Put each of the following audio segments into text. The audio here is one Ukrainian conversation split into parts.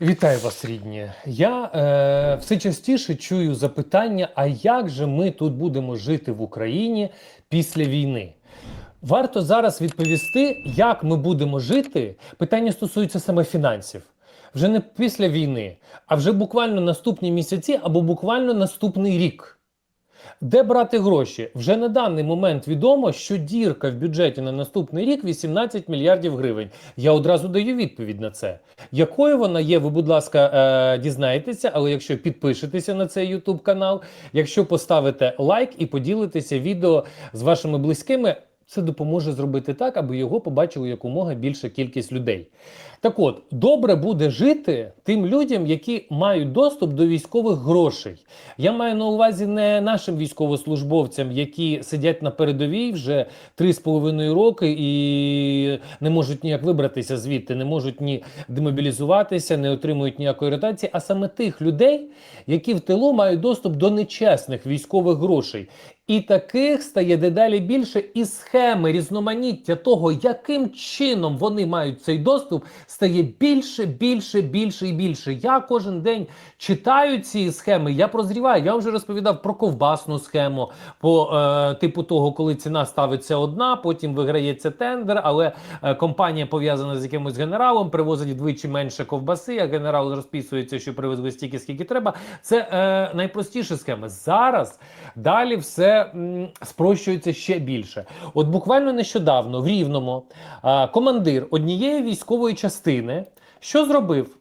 Вітаю вас, рідні. Я е, все частіше чую запитання: а як же ми тут будемо жити в Україні після війни? Варто зараз відповісти, як ми будемо жити. Питання стосується саме фінансів. Вже не після війни, а вже буквально наступні місяці або буквально наступний рік. Де брати гроші? Вже на даний момент відомо, що дірка в бюджеті на наступний рік 18 мільярдів гривень. Я одразу даю відповідь на це. Якою вона є, ви, будь ласка, е, дізнаєтеся, але якщо підпишетеся на цей YouTube канал, якщо поставите лайк і поділитеся відео з вашими близькими, це допоможе зробити так, аби його побачило якомога більша кількість людей. Так от, добре буде жити тим людям, які мають доступ до військових грошей. Я маю на увазі не нашим військовослужбовцям, які сидять на передовій вже 3,5 роки і не можуть ніяк вибратися звідти, не можуть ні демобілізуватися, не отримують ніякої ротації, а саме тих людей, які в тилу мають доступ до нечесних військових грошей. І таких стає дедалі більше, і схеми різноманіття того, яким чином вони мають цей доступ, стає більше, більше, більше і більше. Я кожен день читаю ці схеми, я прозріваю. Я вже розповідав про ковбасну схему, по е, типу того, коли ціна ставиться одна, потім виграється тендер, але е, компанія пов'язана з якимось генералом, привозить вдвічі менше ковбаси, а генерал розписується, що привезли стільки, скільки треба. Це е, найпростіша схема. Зараз далі все м, спрощується ще більше. От буквально нещодавно в Рівному а, командир однієї військової частини що зробив?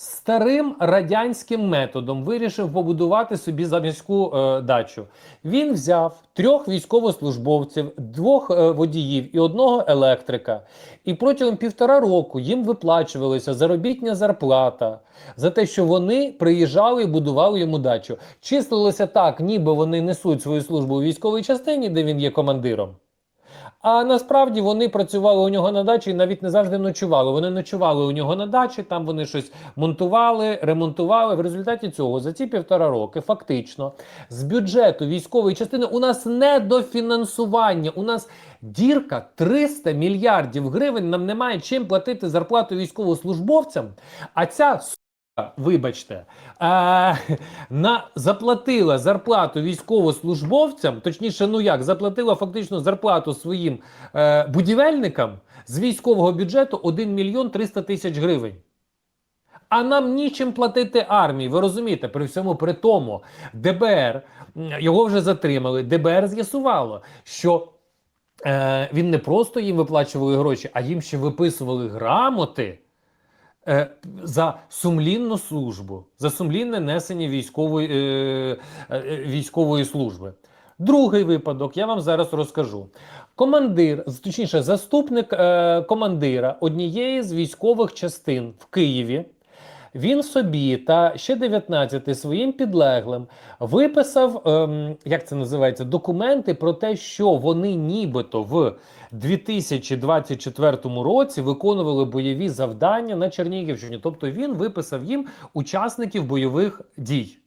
Старим радянським методом вирішив побудувати собі заміську е, дачу. Він взяв трьох військовослужбовців, двох е, водіїв і одного електрика. І протягом півтора року їм виплачувалася заробітня зарплата за те, що вони приїжджали і будували йому дачу. Числилося так, ніби вони несуть свою службу у військовій частині, де він є командиром. А насправді вони працювали у нього на дачі і навіть не завжди ночували. Вони ночували у нього на дачі, там вони щось монтували, ремонтували. В результаті цього за ці півтора роки фактично з бюджету військової частини у нас недофінансування. У нас дірка 300 мільярдів гривень. Нам немає чим платити зарплату військовослужбовцям. А ця Вибачте, е, на заплатила зарплату військовослужбовцям, точніше, ну як заплатила фактично зарплату своїм е, будівельникам з військового бюджету 1 мільйон 300 тисяч гривень. А нам нічим платити армії. Ви розумієте, при всьому при тому, ДБР його вже затримали. ДБР з'ясувало, що е, він не просто їм виплачували гроші, а їм ще виписували грамоти е, за сумлінну службу, за сумлінне несення військової, е, е, військової служби. Другий випадок я вам зараз розкажу. Командир, точніше, заступник е, командира однієї з військових частин в Києві. Він собі та ще 19 своїм підлеглим виписав, ем, як це називається, документи про те, що вони нібито в 2024 році виконували бойові завдання на Чернігівщині. Тобто він виписав їм учасників бойових дій.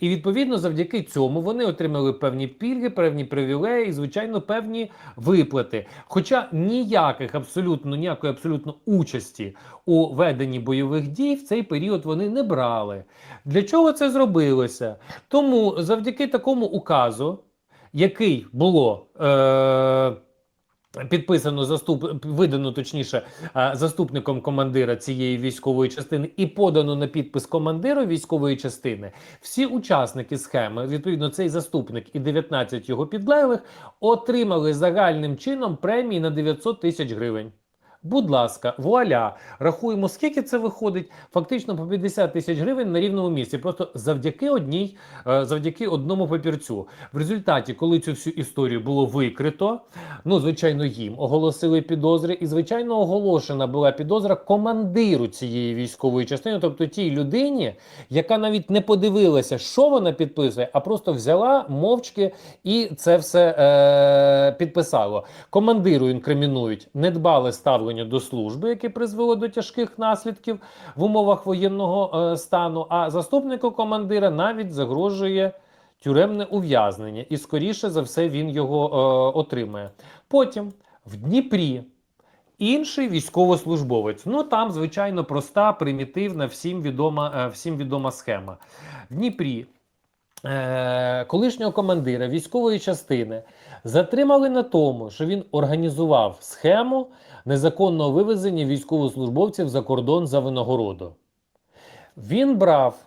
І відповідно завдяки цьому вони отримали певні пільги, певні привілеї, і, звичайно, певні виплати. Хоча ніяких абсолютно ніякої абсолютно участі у веденні бойових дій в цей період вони не брали. Для чого це зробилося? Тому завдяки такому указу, який було. Е- Підписано заступ видано точніше заступником командира цієї військової частини і подано на підпис командиру військової частини. Всі учасники схеми, відповідно, цей заступник і 19 його підлеглих, отримали загальним чином премії на 900 тисяч гривень. Будь ласка, вуаля, рахуємо, скільки це виходить. Фактично по 50 тисяч гривень на рівному місці. Просто завдяки одній, е, завдяки одному папірцю. В результаті, коли цю всю історію було викрито, ну звичайно, їм оголосили підозри, і звичайно оголошена була підозра командиру цієї військової частини, тобто тій людині, яка навіть не подивилася, що вона підписує, а просто взяла мовчки і це все е, підписало. Командиру інкримінують недбале ставлення до служби, яке призвело до тяжких наслідків в умовах воєнного е, стану. А заступнику командира навіть загрожує тюремне ув'язнення, і скоріше за все він його е, отримає. Потім в Дніпрі інший військовослужбовець. Ну там, звичайно, проста, примітивна, всім відома, е, всім відома схема. В Дніпрі е, колишнього командира військової частини затримали на тому, що він організував схему незаконного вивезення військовослужбовців за кордон за винагороду. Він брав.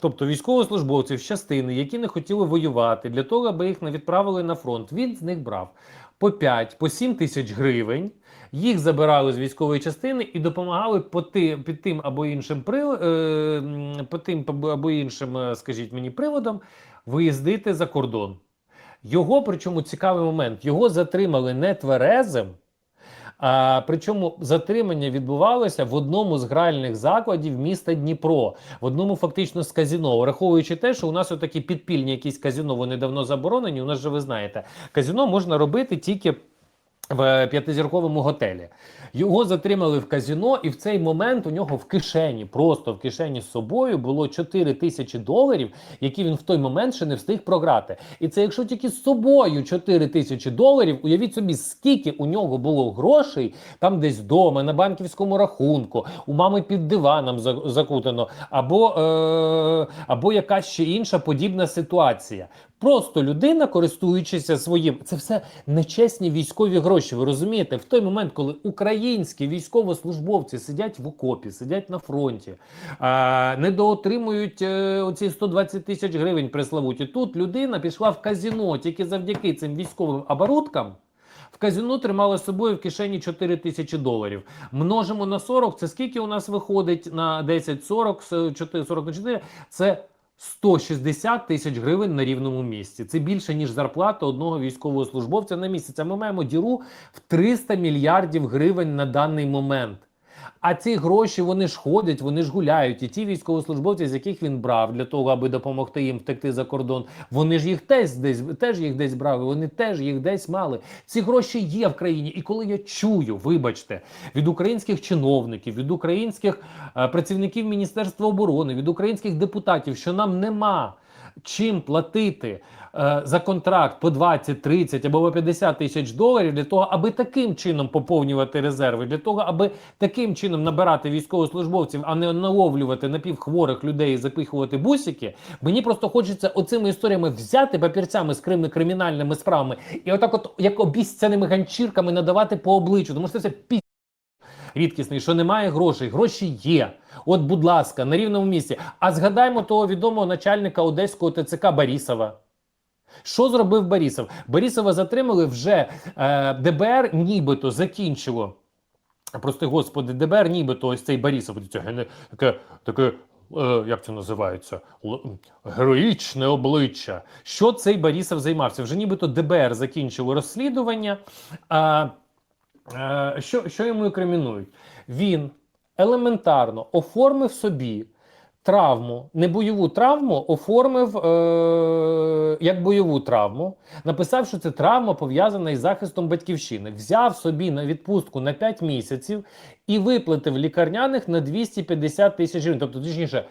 Тобто військовослужбовців з частини, які не хотіли воювати, для того, аби їх не відправили на фронт, він з них брав по 5, по 7 тисяч гривень. Їх забирали з військової частини і допомагали по ти, під тим або іншим е, по тим або іншим, е, скажіть мені, приводом виїздити за кордон. Його, причому цікавий момент, його затримали не тверезим. А, причому затримання відбувалося в одному з гральних закладів міста Дніпро, в одному фактично з казіно, враховуючи те, що у нас отакі підпільні якісь казіно, вони давно заборонені. У нас же ви знаєте, казіно можна робити тільки в п'ятизірковому готелі. Його затримали в казіно, і в цей момент у нього в кишені, просто в кишені з собою було 4 тисячі доларів, які він в той момент ще не встиг програти. І це якщо тільки з собою 4 тисячі доларів, уявіть собі, скільки у нього було грошей там десь вдома, на банківському рахунку, у мами під диваном закутано, або, е, або якась ще інша подібна ситуація. Просто людина, користуючися своїм, це все нечесні військові гроші. Ви розумієте? В той момент, коли українські військовослужбовці сидять в окопі, сидять на фронті, а, недоотримують е, оці 120 тисяч гривень преславуті. Тут людина пішла в казіно тільки завдяки цим військовим оборудкам. В казіно тримали з собою в кишені 4 тисячі доларів. Множимо на 40, це скільки у нас виходить на 10, 40, с- 4, 40 на 4, це 160 тисяч гривень на рівному місці. Це більше, ніж зарплата одного військового службовця на місяць. А ми маємо діру в 300 мільярдів гривень на даний момент. А ці гроші вони ж ходять, вони ж гуляють. І ті військовослужбовці, з яких він брав для того, аби допомогти їм втекти за кордон, вони ж їх теж десь теж їх десь брали. Вони теж їх десь мали. Ці гроші є в країні. І коли я чую, вибачте, від українських чиновників, від українських е, працівників Міністерства оборони, від українських депутатів, що нам нема чим платити е, за контракт по 20, 30 або по 50 тисяч доларів для того, аби таким чином поповнювати резерви, для того, аби таким чином набирати військовослужбовців, а не наловлювати напівхворих людей і запихувати бусики. Мені просто хочеться оцими історіями взяти папірцями з крими кримінальними справами і отак, от як обіцяними ганчірками надавати по обличчю, тому що це пі рідкісний, що немає грошей. Гроші є. От, будь ласка, на рівному місці. А згадаймо того відомого начальника одеського ТЦК Борісова. Що зробив Борісов? Борісова затримали вже е, ДБР, нібито закінчило. Прости господи, ДБР, нібито ось цей Борісов, таке, таке е, як це називається? Героїчне обличчя. Що цей Борісов займався? Вже нібито ДБР закінчило розслідування. Е, що, що йому інкримінують? Він елементарно оформив собі травму, не бойову травму, оформив е, як бойову травму, написав, що це травма пов'язана із захистом батьківщини. Взяв собі на відпустку на 5 місяців і виплатив лікарняних на 250 тисяч гривень. Тобто, точніше,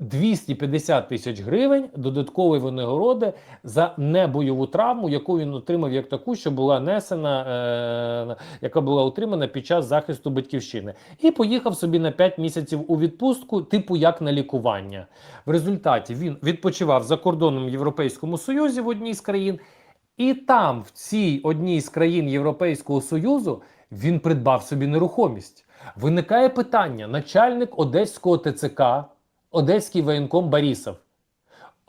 250 тисяч гривень додаткової винагороди за небойову травму, яку він отримав як таку, що була несена, е, яка була отримана під час захисту батьківщини, і поїхав собі на 5 місяців у відпустку, типу як на лікування. В результаті він відпочивав за кордоном Європейському Союзі в одній з країн, і там, в цій одній з країн Європейського Союзу, він придбав собі нерухомість. Виникає питання: начальник одеського ТЦК, одеський воєнком Борісов.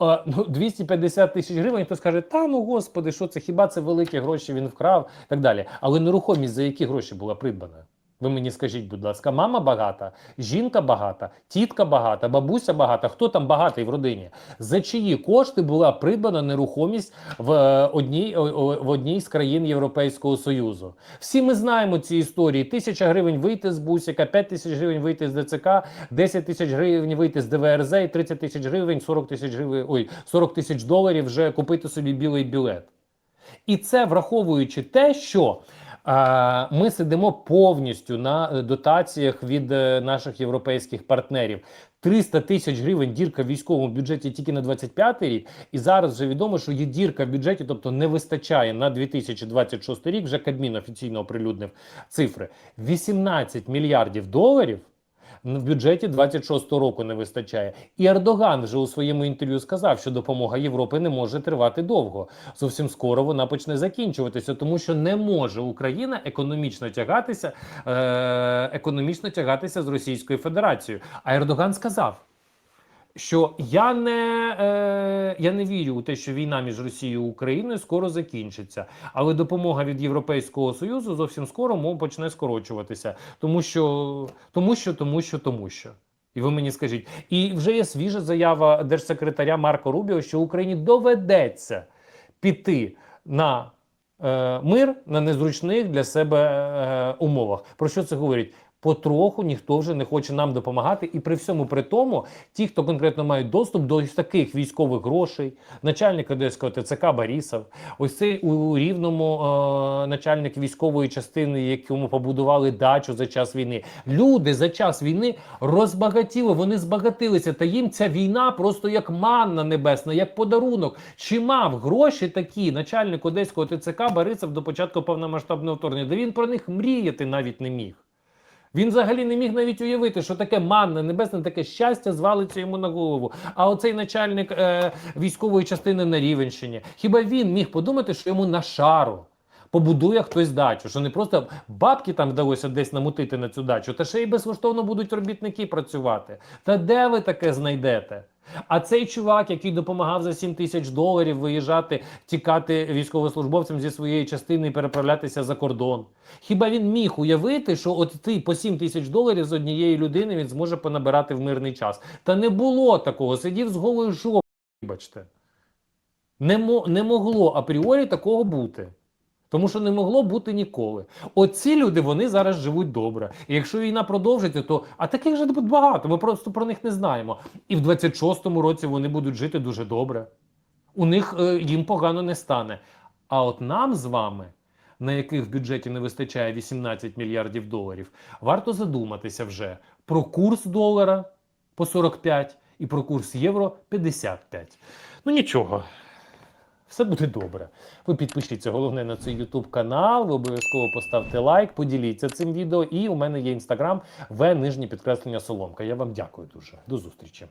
Е, ну, 250 тисяч гривень, хто скаже, та ну господи, що це, хіба це великі гроші він вкрав, і так далі. Але нерухомість за які гроші була придбана? Ви мені скажіть, будь ласка, мама багата, жінка багата, тітка багата, бабуся багата. Хто там багатий в родині? За чиї кошти була придбана нерухомість в е, одній, в одній з країн Європейського Союзу? Всі ми знаємо ці історії. Тисяча гривень вийти з бусика, 5 тисяч гривень вийти з ДЦК, 10 тисяч гривень вийти з ДВРЗ, і 30 тисяч гривень, 40 тисяч гривень, ой, 40 тисяч доларів вже купити собі білий білет. І це враховуючи те, що Ми сидимо повністю на е, дотаціях від е, наших європейських партнерів. 300 тисяч гривень дірка в військовому бюджеті тільки на 25 рік. І зараз вже відомо, що є дірка в бюджеті, тобто не вистачає на 2026 рік. Вже Кабмін офіційно оприлюднив цифри. 18 мільярдів доларів в бюджеті 26-го року не вистачає. І Ердоган вже у своєму інтерв'ю сказав, що допомога Європи не може тривати довго. Зовсім скоро вона почне закінчуватися, тому що не може Україна економічно тягатися, е- економічно тягатися з Російською Федерацією. А Ердоган сказав. Що я не, е, я не вірю у те, що війна між Росією і Україною скоро закінчиться, але допомога від Європейського союзу зовсім скоро мов почне скорочуватися, тому що, тому що, тому що, тому що. І ви мені скажіть, і вже є свіжа заява держсекретаря Марко Рубіо, що Україні доведеться піти на е, мир на незручних для себе е, умовах. Про що це говорить? Потроху ніхто вже не хоче нам допомагати, і при всьому при тому, ті, хто конкретно мають доступ до ось таких військових грошей, начальник Одеського ТЦК Борисов, ось цей у рівному е, начальник військової частини, якому побудували дачу за час війни. Люди за час війни розбагатіли, вони збагатилися, та їм ця війна просто як манна небесна, як подарунок. Чи мав гроші такі начальник Одеського ТЦК Борисов до початку повномасштабного вторгнення? Да він про них мріяти навіть не міг. Він взагалі не міг навіть уявити, що таке манне небесне, таке щастя звалиться йому на голову. А оцей начальник е, військової частини на Рівенщині, хіба він міг подумати, що йому на шару побудує хтось дачу, що не просто бабки там вдалося десь намутити на цю дачу, та ще й безкоштовно будуть робітники працювати. Та де ви таке знайдете? А цей чувак, який допомагав за 7 тисяч доларів виїжджати, тікати військовослужбовцям зі своєї частини і переправлятися за кордон. Хіба він міг уявити, що от ти по 7 тисяч доларів з однієї людини він зможе понабирати в мирний час? Та не було такого. Сидів з голою жопою, вибачте. Не, мо, не могло апріорі такого бути. Тому що не могло бути ніколи. Оці люди вони зараз живуть добре. І якщо війна продовжиться, то а таких же багато. Ми просто про них не знаємо. І в 26-му році вони будуть жити дуже добре. У них е, їм погано не стане. А от нам з вами, на яких в бюджеті не вистачає 18 мільярдів доларів, варто задуматися вже про курс долара по 45 і про курс євро 55. Ну нічого. Все буде добре. Ви підпишіться, головне на цей YouTube канал. Ви обов'язково поставте лайк, поділіться цим відео. І у мене є інстаграм в нижнє підкреслення Соломка. Я вам дякую дуже. До зустрічі.